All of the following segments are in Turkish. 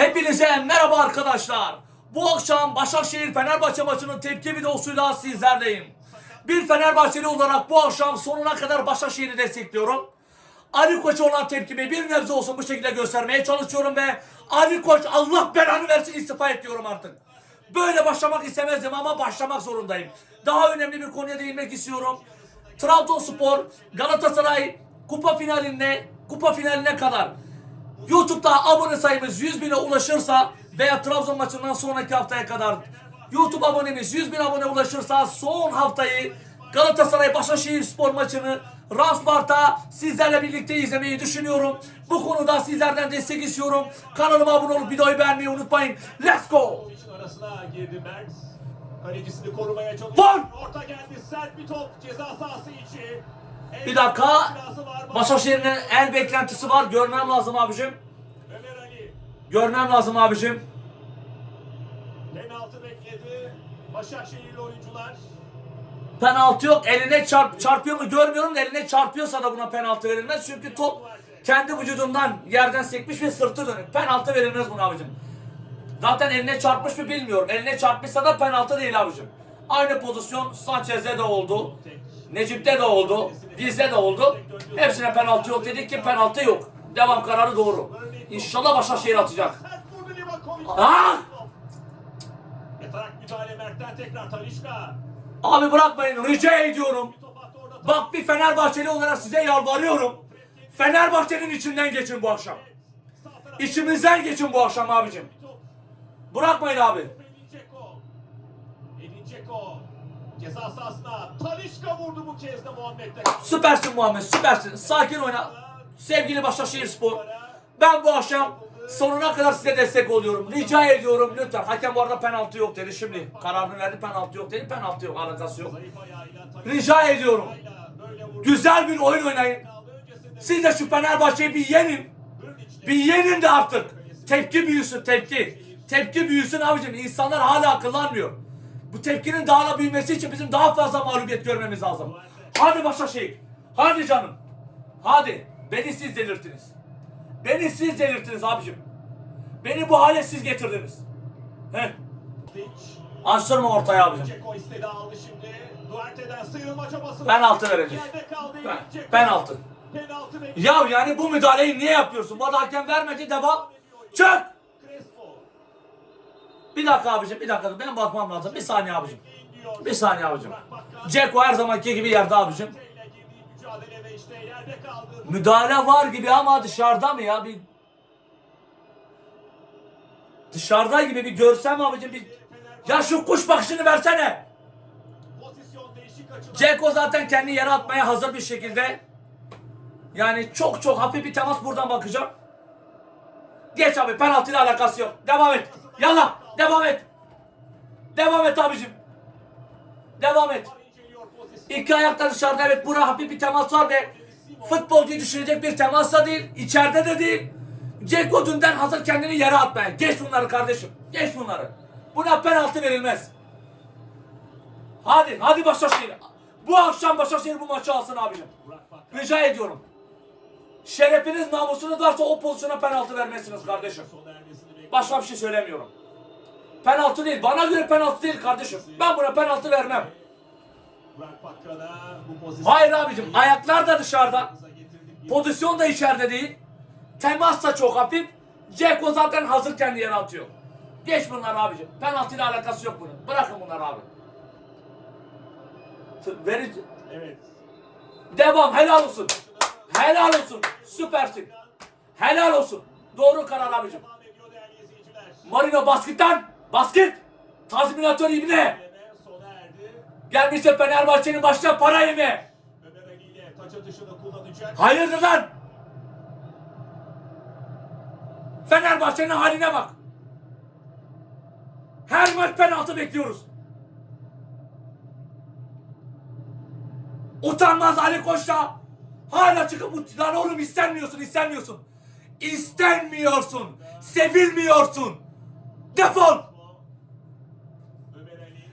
Hepinize merhaba arkadaşlar. Bu akşam Başakşehir Fenerbahçe maçının tepki videosuyla sizlerdeyim. Bir Fenerbahçeli olarak bu akşam sonuna kadar Başakşehir'i destekliyorum. Ali Koç'a olan tepkimi bir nebze olsun bu şekilde göstermeye çalışıyorum ve Ali Koç Allah belanı versin istifa et artık. Böyle başlamak istemezdim ama başlamak zorundayım. Daha önemli bir konuya değinmek istiyorum. Trabzonspor Galatasaray kupa finaline kupa finaline kadar YouTube'da abone sayımız 100 bine ulaşırsa veya Trabzon maçından sonraki haftaya kadar YouTube abonemiz 100 bin abone ulaşırsa son haftayı Galatasaray Başakşehir spor maçını Raspart'a sizlerle birlikte izlemeyi düşünüyorum. Bu konuda sizlerden destek istiyorum. Kanalıma abone olup videoyu beğenmeyi unutmayın. Let's go! arasına girdi. Kalecisini korumaya çalışıyor. Orta geldi sert bir top ceza sahası içi. Bir dakika. Başakşehir'in el beklentisi var. Görmem lazım abicim. Görmem lazım abicim. penaltı bekledi. Başakşehirli oyuncular. Penaltı yok. Eline çarp, çarpıyor mu görmüyorum da eline çarpıyorsa da buna penaltı verilmez. Çünkü top kendi vücudundan yerden sekmiş ve sırtı dönük. Penaltı verilmez buna abicim. Zaten eline çarpmış mı bilmiyorum. Eline çarpmışsa da penaltı değil abicim. Aynı pozisyon Sanchez'de de oldu. Necip'te de oldu. Bizde de oldu. Hepsine penaltı yok dedik ki penaltı yok. Devam kararı doğru. İnşallah Başakşehir atacak. Talişka. Abi bırakmayın rica ediyorum. Bak bir Fenerbahçeli olarak size yalvarıyorum. Fenerbahçe'nin içinden geçin bu akşam. İçimizden geçin bu akşam abicim. Bırakmayın abi. Ceza sahasına. Talişka vurdu bu kez de Muhammed'de. Süpersin Muhammed süpersin. Sakin oyna. Sevgili Başakşehir Spor. Ben bu akşam sonuna kadar size destek oluyorum. Rica ediyorum lütfen. Hakem bu arada penaltı yok dedi şimdi. Kararını verdi penaltı yok dedi. Penaltı yok alakası yok. Rica ediyorum. Güzel bir oyun oynayın. Siz de şu Fenerbahçe'yi bir yenin. Bir yenin de artık. Tepki büyüsün tepki. Tepki büyüsün abicim. İnsanlar hala akıllanmıyor. Bu tepkinin daha da büyümesi için bizim daha fazla mağlubiyet görmemiz lazım. Hadi Başakşehir. Hadi canım. Hadi. Beni siz delirttiniz. Beni siz delirttiniz abicim. Beni bu hale siz getirdiniz. Heh. Açtırma ortaya abicim. Dzeko istedi aldı şimdi. Duarte'den sıyrılma çabası. Penaltı verecek. Yerde kaldı. Ben-. Penaltı bekliyor. Ya yani bu müdahaleyi niye yapıyorsun? Bu da hakem vermedi devam. Çık. Bir dakika abicim bir dakika ben bakmam lazım. Bir saniye abicim. Bir saniye abicim. Ceko her zamanki gibi yerde abicim. Müdahale var gibi ama dışarıda mı ya? Bir Dışarıda gibi bir görsem abicim bir Ya şu kuş bakışını versene. Ceko zaten kendi yere atmaya hazır bir şekilde. Yani çok çok hafif bir temas buradan bakacağım. Geç abi penaltıyla alakası yok. Devam et. Yalla devam et. Devam et abicim. Devam et. İki ayakta dışarıda evet buna hafif bir temas var ve futbolcuyu düşünecek bir temas da değil. içeride de değil. Ceko dünden hazır kendini yere atmaya. Geç bunları kardeşim. Geç bunları. Buna penaltı verilmez. Hadi hadi Başakşehir. Bu akşam Başakşehir bu maçı alsın abicim. Rica ediyorum. Şerefiniz namusunuz varsa o pozisyona penaltı vermezsiniz kardeşim. Başka bir şey söylemiyorum. Penaltı değil. Bana göre penaltı değil kardeşim. Ben buna penaltı vermem. Hayır abicim ayaklar da dışarıda. Pozisyon da içeride değil. Temas da çok hafif. Ceko zaten hazır kendi yere atıyor. Geç bunlar abicim. Penaltıyla alakası yok bunun. Bırakın bunları abi. Verici. Evet. Devam helal olsun. Helal olsun. Süpersin. Helal olsun. Doğru karar abicim. Marino basketten. Basket. Tazminatör ibne. Gelmişse Fenerbahçe'nin başına para yeme. Hayırdır lan? Fenerbahçe'nin haline bak. Her maç penaltı bekliyoruz. Utanmaz Ali Koç da hala çıkıp lan oğlum istenmiyorsun istenmiyorsun. İstenmiyorsun. Sevilmiyorsun. Defol.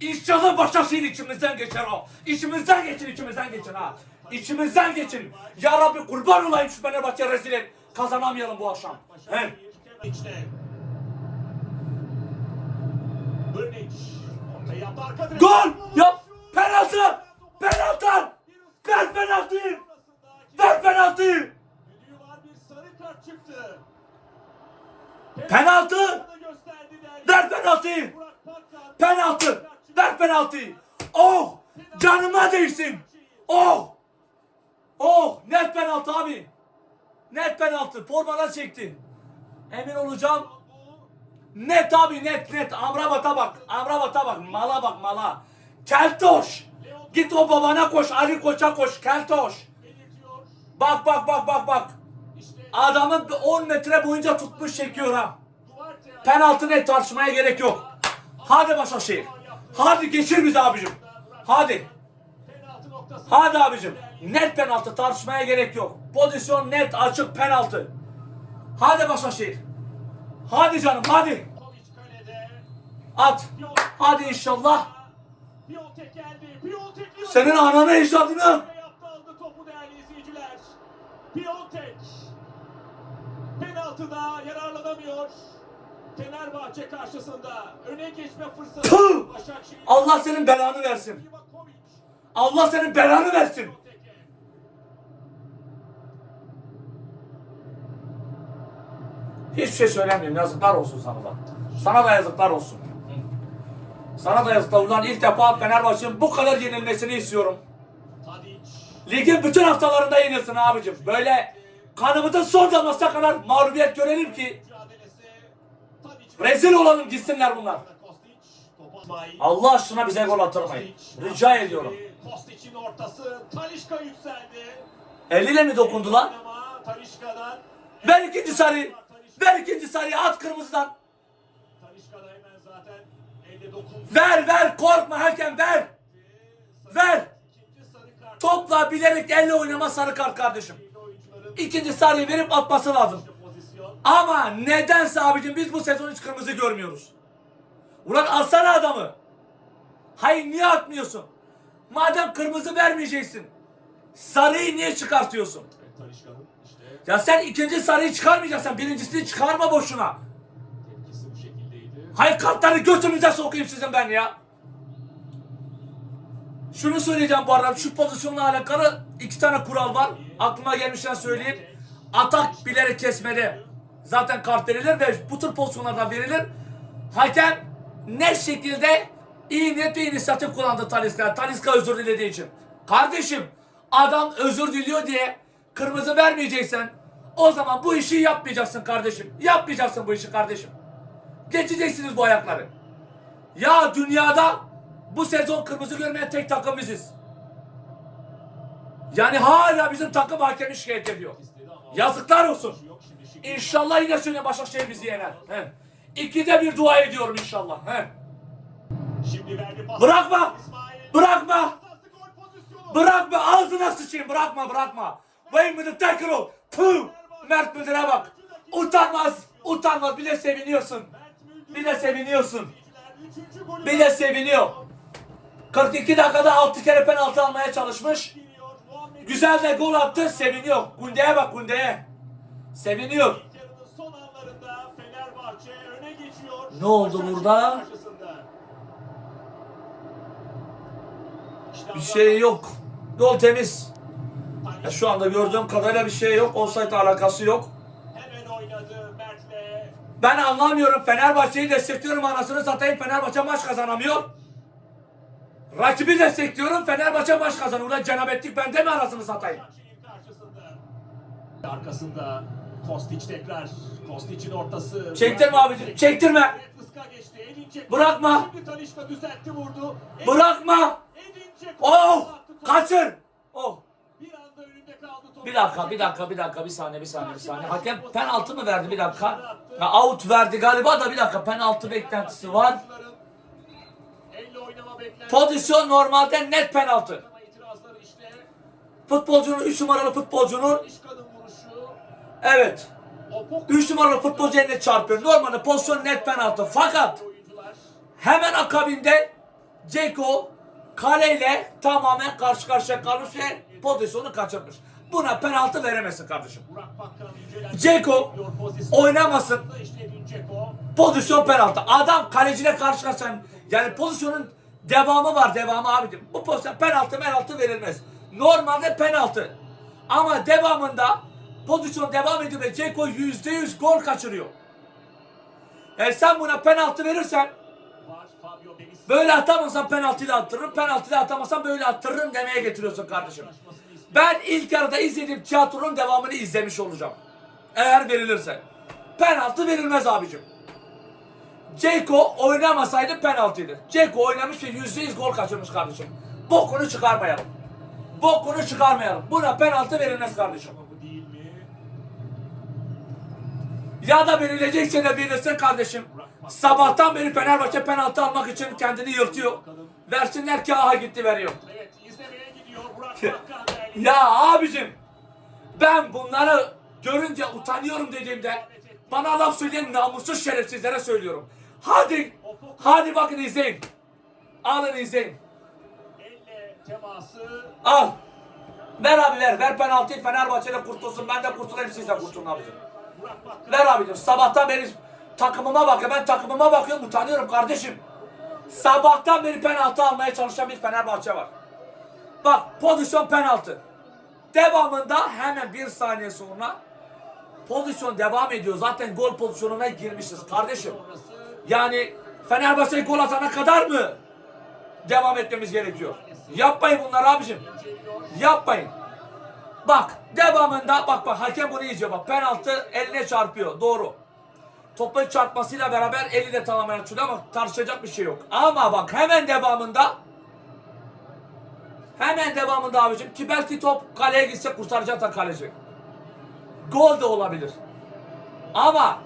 İnşallah Başakşehir içimizden geçer o. İçimizden geçin, içimizden geçin ha. İçimizden geçin. Ya Rabbi kurban olayım şu Fenerbahçe rezil et. Kazanamayalım bu akşam. He. Gol! Yap! Penaltı! Penaltı! Ver penaltıyı! Ver penaltıyı! Penaltı! Ver penaltıyı! Penaltı! Ver penaltıyı! Oh! Canıma değsin! Oh! Oh! Net penaltı abi! Net penaltı. Formadan çekti. Emin olacağım. Net abi net net. Amrabat'a bak. Amrabat'a bak. Mala bak mala. Keltoş. Git o babana koş. Ali Koç'a koş. Keltoş. Bak bak bak bak bak. Adamı 10 metre boyunca tutmuş çekiyor ha. Penaltı net tartışmaya gerek yok. Hadi Başakşehir. Hadi geçir bizi abicim. Hadi. Hadi abicim. Net penaltı tartışmaya gerek yok. Pozisyon net açık penaltı. Hadi Başakşehir. Hadi canım hadi. At. Hadi inşallah. Senin ananı ecdadını. Penaltıda yararlanamıyor. Fenerbahçe karşısında öne geçme fırsatı. Tüh! Allah senin belanı versin. Allah senin belanı versin. Hiçbir şey söylemiyorum. Yazıklar olsun sana da. Sana da yazıklar olsun. Sana da yazıklar. Ulan ilk defa Fenerbahçe'nin bu kadar yenilmesini istiyorum. Ligin bütün haftalarında yenilsin abicim. Böyle kanımızın son damlasına kadar mağlubiyet görelim ki. Rezil olalım gitsinler bunlar. Allah aşkına bize gol attırmayın. Rica ediyorum. Kostic'in ortası. Mi dokundu lan? Ver ikinci sarıyı. Ver ikinci sarıyı at kırmızıdan. Ver ver korkma hakem ver. Ver. Topla bilerek elle oynama sarı kart kardeşim. İkinci sarıyı verip atması lazım. Ama nedense abicim biz bu sezon hiç kırmızı görmüyoruz. Ulan alsana adamı. Hayır niye atmıyorsun? Madem kırmızı vermeyeceksin. Sarıyı niye çıkartıyorsun? Ya sen ikinci sarıyı çıkarmayacaksın. Birincisini çıkarma boşuna. Hayır kartları götünüze sokayım sizin ben ya. Şunu söyleyeceğim bu arada. Şu pozisyonla alakalı iki tane kural var. Aklıma gelmişken söyleyeyim. Atak bilerek kesmede zaten kart verilir ve bu tür pozisyonlarda verilir. Hakem ne şekilde iyi niyet ve inisiyatif kullandı Taliska. Taliska özür dilediği için. Kardeşim adam özür diliyor diye kırmızı vermeyeceksen o zaman bu işi yapmayacaksın kardeşim. Yapmayacaksın bu işi kardeşim. Geçeceksiniz bu ayakları. Ya dünyada bu sezon kırmızı görmeyen tek takım biziz. Yani hala bizim takım hakemi şikayet ediyor. Yazıklar olsun. İnşallah yine söyle Başakşehir bizi yener. He. İkide bir dua ediyorum inşallah. He. Şimdi verdi pas. Bırakma! Bırakma! Bırakma ağzına sıçayım bırakma bırakma. Wayne the tackle. Puh! Mert Müldür'e bak. Utanmaz. Utanmaz. Bir de seviniyorsun. Bir de seviniyorsun. Bir de seviniyor. 42 dakikada 6 kere penaltı almaya çalışmış. Güzel de gol attı, seviniyor. Kunde'ye bak Kunde'ye. Seviniyor. İlk yarının son anlarında Fenerbahçe öne geçiyor. Ne oldu burada? Bir şey yok. Gol temiz. Ya şu anda gördüğüm kadarıyla bir şey yok. Offside alakası yok. Hemen oynadı Mert'le. Ben anlamıyorum. Fenerbahçe'yi destekliyorum anasını satayım. Fenerbahçe maç kazanamıyor. Rakibi destekliyorum. Fenerbahçe maç kazanıyor. Ulan cenabetlik bende mi anasını satayım? Arkasında Kostic tekrar. Kostic'in ortası. Çektirme abicim, çektirme. Bırakma. Şimdi düzeltti vurdu. Bırakma. Oh! Kaçır. Oh. Bir anda önünde kaldı top. Bir dakika, bir dakika, bir dakika, bir saniye, bir saniye, bir saniye. Hakem penaltı mı verdi bir dakika? Ya out verdi galiba da bir dakika penaltı beklentisi var. Pozisyon normalde net penaltı. Futbolcunun 3 numaralı futbolcunun. Evet Opok 3 numaralı futbolcu eline çarpıyor. Normalde pozisyon net penaltı. Fakat hemen akabinde Ceko kaleyle tamamen karşı karşıya kalmış ve pozisyonu kaçırmış. Buna penaltı veremezsin kardeşim. Ceko oynamasın. Pozisyon penaltı. Adam kaleciyle karşı karşıya. Yani pozisyonun devamı var devamı abicim. Bu pozisyon penaltı penaltı verilmez. Normalde penaltı. Ama devamında pozisyon devam ediyor ve Ceko yüzde yüz gol kaçırıyor. Yani sen buna penaltı verirsen böyle atamazsan penaltıyla attırırım, penaltıyla atamazsan böyle attırırım demeye getiriyorsun kardeşim. Ben ilk yarıda izlediğim tiyatronun devamını izlemiş olacağım. Eğer verilirse. Penaltı verilmez abicim. Ceko oynamasaydı penaltıydı. Ceko oynamış ve yüzde yüz gol kaçırmış kardeşim. Bokunu çıkarmayalım. Bokunu çıkarmayalım. Buna penaltı verilmez kardeşim. Ama bu değil mi? Ya da verilecekse de verilsin kardeşim. Sabahtan beri Fenerbahçe penaltı almak için kendini yırtıyor. Versinler ki aha gitti veriyor. Ya abicim ben bunları görünce utanıyorum dediğimde bana laf söyleyen namussuz şerefsizlere söylüyorum. Hadi, hadi bakın izleyin. Alın izleyin. Al. Ver abi ver. Ver penaltıyı Fenerbahçe'de kurtulsun. Ben de kurtulayım siz de kurtulun abicim. Ver abicim. Sabahtan beri takımıma bakıyor. Ben takımıma bakıyorum utanıyorum kardeşim. Sabahtan beri penaltı almaya çalışan bir Fenerbahçe var. Bak pozisyon penaltı. Devamında hemen bir saniye sonra pozisyon devam ediyor. Zaten gol pozisyonuna girmişiz kardeşim. Yani Fenerbahçe gol atana kadar mı devam etmemiz gerekiyor? Yapmayın bunları abicim. Yapmayın. Bak devamında bak bak hakem bunu izliyor bak penaltı eline çarpıyor doğru. Topun çarpmasıyla beraber eli de tamamen açılıyor ama tartışacak bir şey yok. Ama bak hemen devamında hemen devamında abicim ki belki top kaleye gitse kurtaracak da kaleci. Gol de olabilir. Ama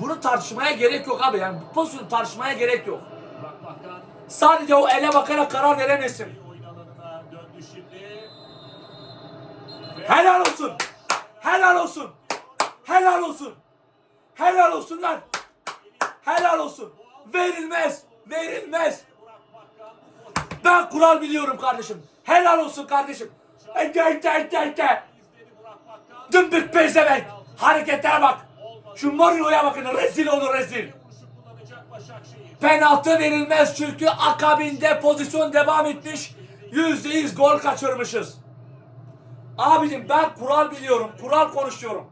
bunu tartışmaya gerek yok abi yani bu pozisyonu tartışmaya gerek yok. Sadece o ele bakarak karar veremezsin. oyun alanına döndü şimdi. Ve- Helal olsun. Helal olsun. Helal olsun. Helal olsun lan. Helal olsun. Verilmez. Verilmez. Ben kural biliyorum kardeşim. Helal olsun kardeşim. Ete. izledi Burak Bakkan. Dümbük pezevenk. Hareketlere bak. Şu Mourinho'ya bakın. Rezil olur rezil. Penaltı verilmez çünkü akabinde pozisyon devam etmiş. Yüzde yüz gol kaçırmışız. Abicim ben kural biliyorum. Kural konuşuyorum.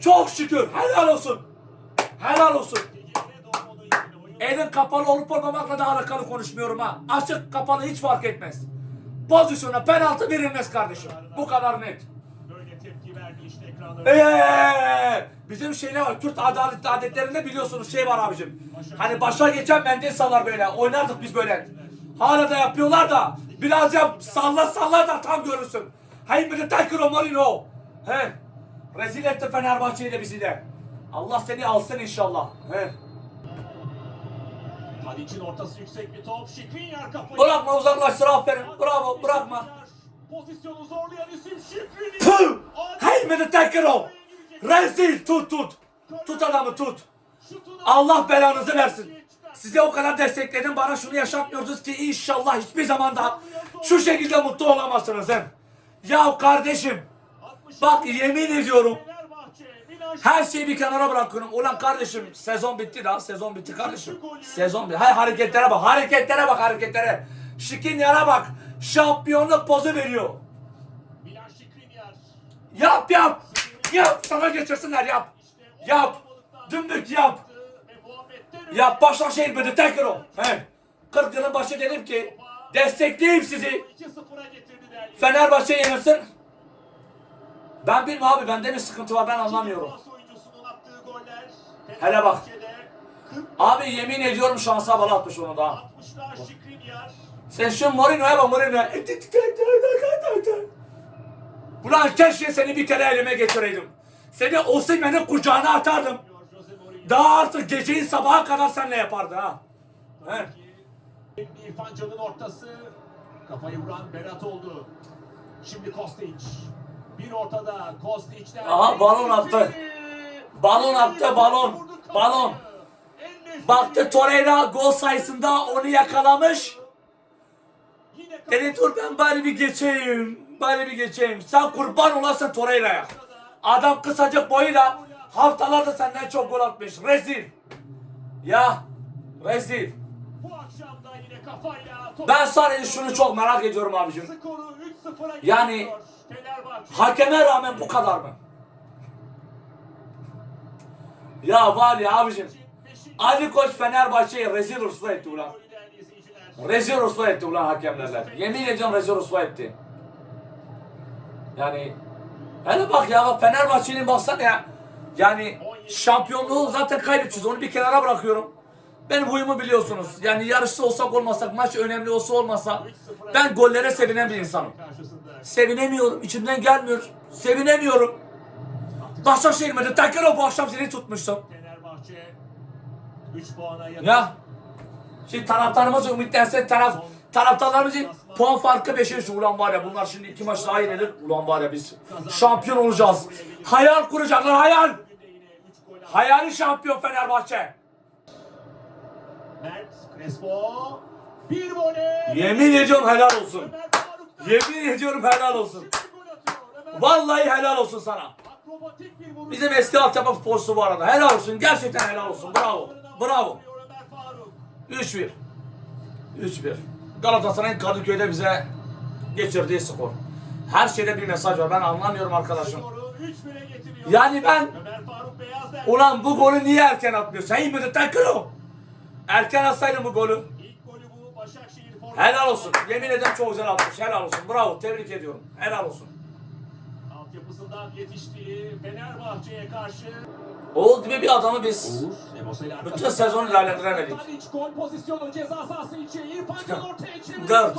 Çok şükür. Helal olsun. Helal olsun. Elin kapalı olup olmamakla da alakalı konuşmuyorum ha. Açık kapalı hiç fark etmez. Pozisyona penaltı verilmez kardeşim. Bu kadar net. Eee bizim şeyler var. Kürt adalet adetlerinde biliyorsunuz şey var abicim. Hani başa geçen mendil sallar böyle. Oynardık biz böyle. Hala da yapıyorlar da. Biraz yap salla salla da tam görürsün. Hayır bir de Taykiro Marino. He. Rezil etti Fenerbahçe'yi de bizi de. Allah seni alsın inşallah. He. Tadic'in ortası yüksek bir top. Şikrinyar kafayı. Bırakma uzaklaştır aferin. Bravo bırakma. Pozisyonu zorlayan isim Şikrinyar. Tüh! Hey bir de Taykiro. Rezil tut tut. Tut adamı tut. Allah belanızı versin. Size o kadar destekledim bana şunu yaşatmıyorsunuz ki inşallah hiçbir zaman daha şu şekilde mutlu olamazsınız hem. Ya kardeşim bak yemin ediyorum her şeyi bir kenara bırakıyorum. Ulan kardeşim sezon bitti daha sezon bitti kardeşim. Sezon bitti. Hay hareketlere bak hareketlere bak hareketlere. Şikin yara bak. Şampiyonluk pozu veriyor. Yap yap. Yap sana geçirsinler yap. Yap. Dümdük yap. Ya Başakşehir beni tekrar o. He. 40 yılın başı dedim ki destekleyeyim sizi. 2-0'a getirdi değerli. Fenerbahçe yenilsin. Ben bilmiyorum abi bende mi sıkıntı var ben anlamıyorum. Hele bak. Fenerbahçe'de 40 Abi yemin ediyorum şansa bala atmış onu da. 60'lar Şikrinyar. Sen şu Mourinho'ya bak Mourinho'ya. Ulan keşke seni bir kere elime geçireydim. Seni Osimhen'in kucağına atardım. Daha artık geceyi sabaha kadar seninle yapardı ha. He. İrfan Can'ın ortası. Kafayı vuran Berat oldu. Şimdi Kostic. Bir ortada Kostic'den. Aha, balon attı. Balon attı, balon. Balon. Baktı Torreira gol sayısında onu yakalamış. Dedi dur ben bari bir geçeyim. Bari bir geçeyim. Sen kurban olasın Torreira'ya. Adam kısacık boyuyla haftalarda senden çok gol atmış. Rezil. Ya rezil. Bu akşam da yine kafayla Ben sadece şunu çok merak ediyorum abicim. Skoru 3-0'a Yani-. Hakeme rağmen bu kadar mı? Ya var ya abicim. Ali Koç Fenerbahçe'yi rezil rüsva etti ulan. Rezil rüsva etti ulan hakemlerle. Yemin ediyorum rezil rüsva etti. Yani hele bak ya bak Fenerbahçe'nin baksana ya. Yani şampiyonluğu zaten kaybedeceğiz. Onu bir kenara bırakıyorum. Benim huyumu biliyorsunuz. Yani yarışta olsak olmasak, maç önemli olsa olmasa ben gollere sevinen bir insanım. Sevinemiyorum. içimden gelmiyor. Sevinemiyorum. Başakşehir mi? Tekrar o bu akşam seni tutmuştum. Fenerbahçe 3 puana yakın. Ya. Şimdi taraftarımız ümitlense taraf taraftarlarımız için puan farkı 5'e şu ulan var ya bunlar şimdi iki maç daha yenilir. Ulan var ya biz şampiyon olacağız. Hayal kuracaklar hayal. Bugün de yine 3 gol attı. Hayali şampiyon Fenerbahçe. Yemin ediyorum helal olsun. Yemin ediyorum helal olsun. Vallahi helal olsun sana. Bizim eski altyapı futbolcusu bu arada. Helal olsun. Gerçekten helal olsun. Bravo. Bravo. Ömer Faruk. 3-1. 3-1. Galatasaray'ın Kadıköy'de bize geçirdiği skor. Her şeyde bir mesaj var. Ben anlamıyorum arkadaşım. Skoru 3-1'e getiriyor. Yani ben ulan bu golü niye erken atmıyorsun? Hey mi takır Erken atsaydın bu golü. Helal olsun. Yemin ederim çok güzel atmış. Helal olsun. Bravo. Tebrik ediyorum. Helal olsun. Altyapısından yetiştiği Fenerbahçe'ye karşı Oğul gibi bir adamı biz bütün sezonu değerlendiremedik. Dört.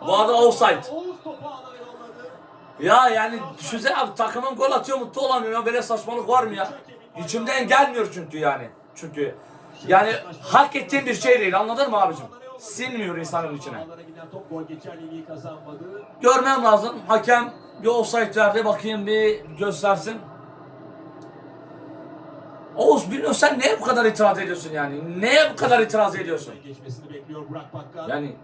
Bu arada offside. Ya yani düşünsene abi takımın gol atıyor mutlu olamıyor ya böyle saçmalık var mı ya? İçimden gelmiyor çünkü yani. Çünkü yani hak ettiğim bir şey değil anladın mı abicim? Sinmiyor insanın içine. Ağlara giden top gol geçerliliği kazanmadı. Görmem lazım. Hakem bir offside verdi bakayım bir göstersin. Oğuz bilmiyorum sen neye bu kadar itiraz ediyorsun yani? Neye bu kadar itiraz ediyorsun? Geçmesini bekliyor Burak Bakkal. Yani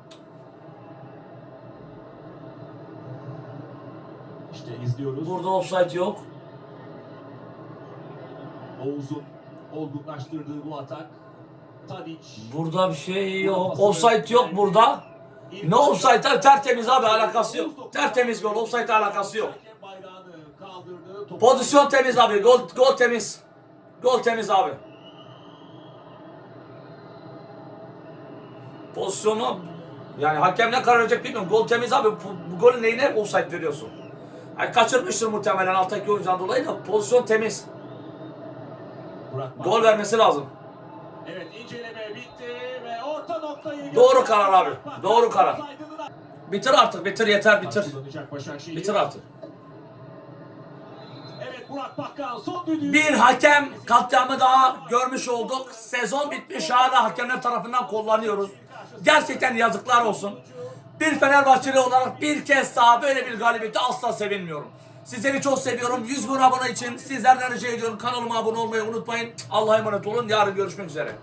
İşte izliyoruz. burada offside yok. Oğuz'un olgunlaştırdığı bu atak. Tadic. Burada bir şey yok. Offside yok burada. Ne offside abi tertemiz abi alakası yok. Tertemiz gol offside alakası yok. Hakem bayrağını kaldırdı. Topu- Pozisyon temiz abi. Gol gol temiz. Gol temiz abi. Pozisyonu yani hakem ne karar verecek bilmiyorum. Gol temiz abi. Bu, bu golün neyine offside veriyorsun? Yani kaçırmıştır muhtemelen alttaki oyuncudan dolayı da pozisyon temiz. Bakkal. Gol vermesi lazım. Evet inceleme bitti ve orta noktayı Doğru karar abi. Doğru karar. Bitir artık bitir yeter bitir. Başakşehir. Bitir artık. Bir hakem katliamı daha görmüş olduk. Sezon bitmiş hala hakemler tarafından kullanıyoruz. Gerçekten yazıklar olsun. Bir Fenerbahçeli olarak bir kez daha böyle bir galibiyete asla sevinmiyorum. Sizleri çok seviyorum. 100 bin abone için sizlerden rica ediyorum. Kanalıma abone olmayı unutmayın. Allah'a emanet olun. Yarın görüşmek üzere.